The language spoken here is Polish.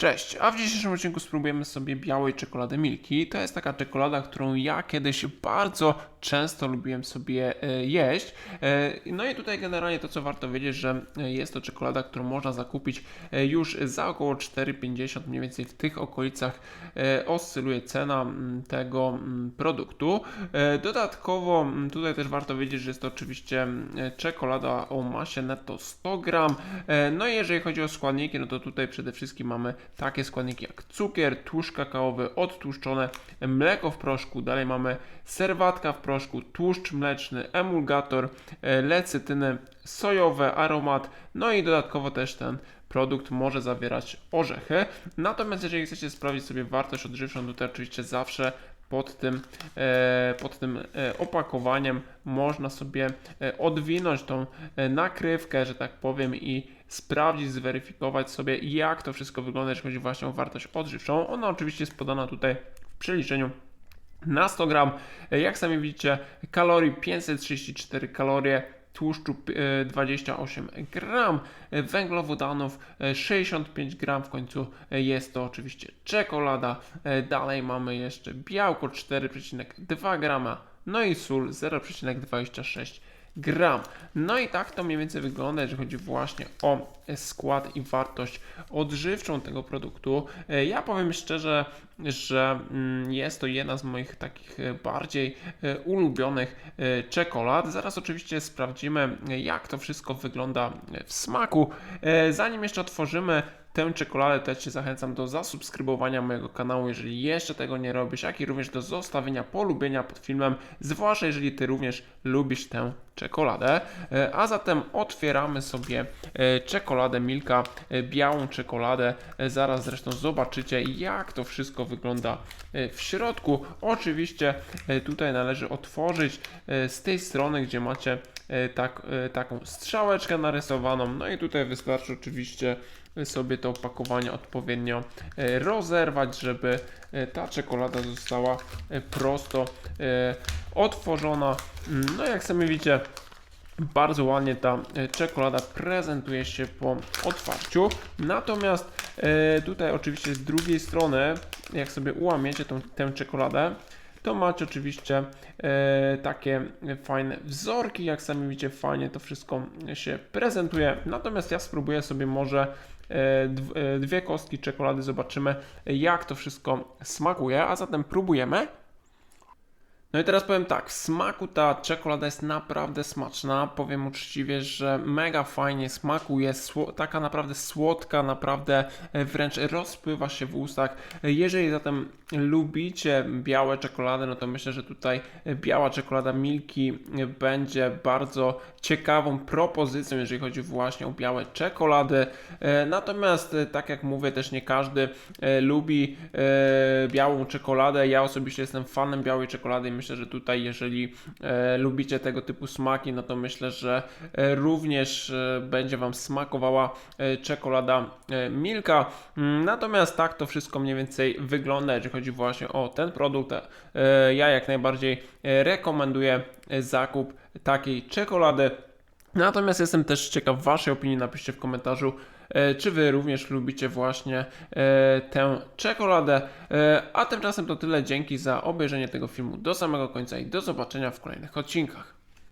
Cześć, a w dzisiejszym odcinku spróbujemy sobie białej czekolady Milki. To jest taka czekolada, którą ja kiedyś bardzo często lubiłem sobie e, jeść. E, No i tutaj generalnie to, co warto wiedzieć, że e, jest to czekolada, którą można zakupić już za około 4,50 mniej więcej w tych okolicach oscyluje cena tego produktu. Dodatkowo tutaj też warto wiedzieć, że jest to oczywiście czekolada o masie netto 100 gram. No i jeżeli chodzi o składniki, no to tutaj przede wszystkim mamy takie składniki jak cukier, tłuszcz kakaowy, odtłuszczone, mleko w proszku, dalej mamy serwatka w proszku, tłuszcz mleczny, emulgator, e, lecytyny, sojowe, aromat, no i dodatkowo też ten produkt może zawierać orzechy. Natomiast jeżeli chcecie sprawdzić sobie wartość odżywczą, to tutaj oczywiście zawsze pod tym, e, pod tym e, opakowaniem można sobie odwinąć tą nakrywkę, że tak powiem, i sprawdzić, zweryfikować sobie, jak to wszystko wygląda, jeśli chodzi właśnie o wartość odżywczą. Ona oczywiście jest podana tutaj w przeliczeniu na 100 gram. Jak sami widzicie, kalorii 534 kalorie, tłuszczu e, 28 gram, e, węglowodanów e, 65 gram, w końcu e, jest to oczywiście czekolada. Dalej mamy jeszcze białko 4,2 grama, no i sól 0,26 gram. No i tak to mniej więcej wygląda, jeżeli chodzi właśnie o skład i wartość odżywczą tego produktu. E, Ja powiem szczerze, że mm, jest to jedna z moich takich e, bardziej e, ulubionych czekolad. Zaraz oczywiście sprawdzimy, jak to wszystko wygląda w smaku. Zanim jeszcze otworzymy tę czekoladę, ja Cię zachęcam do zasubskrybowania mojego kanału, jeżeli jeszcze tego nie robisz, jak i również do zostawienia polubienia pod filmem, zwłaszcza jeżeli Ty również lubisz tę czekoladę. E, A zatem otwieramy sobie e, czekoladę Milka, e, białą czekoladę. Zaraz zresztą zobaczycie, jak to wszystko wygląda w środku. Oczywiście tutaj należy otworzyć z tej strony, gdzie macie tak, taką strzałeczkę narysowaną. No i tutaj wystarczy oczywiście sobie to opakowanie odpowiednio rozerwać, żeby ta czekolada została prosto otworzona. No jak sami widzicie, bardzo ładnie ta e, czekolada prezentuje się po otwarciu. Natomiast e, tutaj oczywiście z drugiej strony, jak sobie ułamiecie tą, tę czekoladę, to macie oczywiście e, takie fajne wzorki, jak sami widzicie, fajnie to wszystko się prezentuje. Natomiast ja spróbuję sobie może e, e, dwie kostki czekolady, zobaczymy jak to wszystko smakuje, a zatem próbujemy. No i teraz powiem tak, w smaku ta czekolada jest naprawdę smaczna. Powiem uczciwie, że mega fajnie smakuje, taka naprawdę słodka, naprawdę e, wręcz rozpływa się w ustach. Jeżeli zatem lubicie białe czekolady, no to myślę, że tutaj e, biała czekolada Milki e, będzie bardzo ciekawą propozycją, jeżeli chodzi właśnie o białe czekolady. Natomiast, tak jak mówię, też nie każdy lubi białą czekoladę. Ja osobiście jestem fanem białej czekolady myślę, że tutaj, jeżeli e, lubicie tego typu smaki, no to myślę, że e, również e, będzie Wam smakowała czekolada Milka. Mm, Natomiast tak to wszystko mniej więcej wygląda, jeżeli chodzi właśnie o ten produkt. Ja jak najbardziej rekomenduję zakup takiej czekolady. Natomiast jestem też ciekaw Waszej opinii, napiszcie w komentarzu, e, czy Wy również lubicie właśnie e, tę czekoladę. E, A tymczasem to tyle, dzięki za obejrzenie tego filmu do samego końca i do zobaczenia w kolejnych odcinkach.